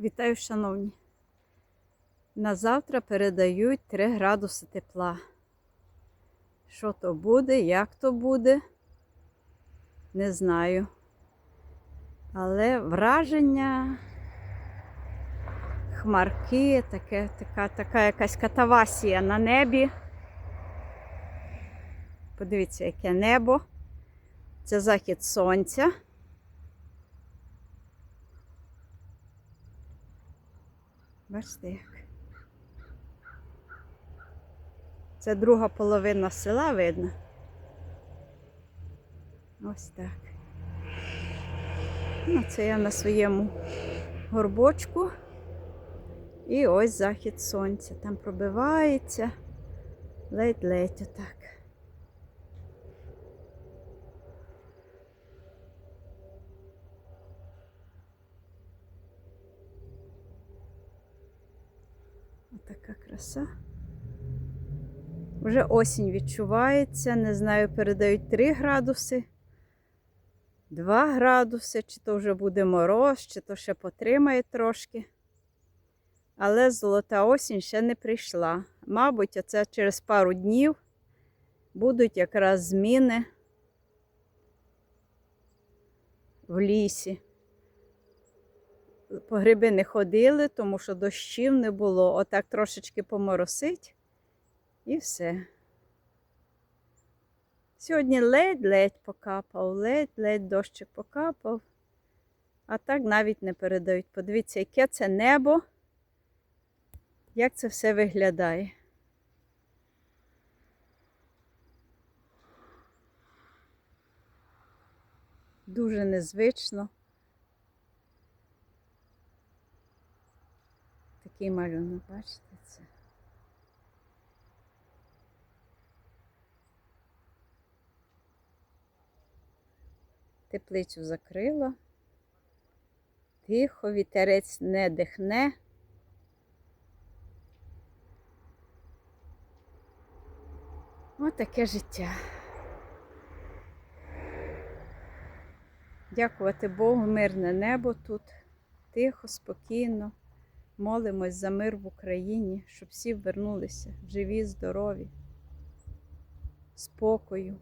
Вітаю, шановні. На завтра передають 3 градуси тепла. Що то буде, як то буде, не знаю. Але враження, хмарки, таке, така, така якась катавасія на небі. Подивіться, яке небо. Це захід сонця. Бачите як. Це друга половина села видно. Ось так. Ну, це я на своєму горбочку. І ось захід сонця. Там пробивається. Ледь-ледь отак. Отака краса. Вже осінь відчувається, не знаю, передають 3 градуси, 2 градуси, чи то вже буде мороз, чи то ще потримає трошки. Але золота осінь ще не прийшла. Мабуть, оце через пару днів будуть якраз зміни в лісі. По гриби не ходили, тому що дощів не було. Отак трошечки поморосить. І все. Сьогодні ледь-ледь покапав, ледь-ледь дощик покапав. А так навіть не передають. Подивіться, яке це небо, як це все виглядає. Дуже незвично. Такий малюнок, бачите це? Теплицю закрила. Тихо, вітерець не дихне. Отаке життя. Дякувати Богу, мирне небо тут. Тихо, спокійно. Молимось за мир в Україні, щоб всі вернулися живі, здорові, спокою.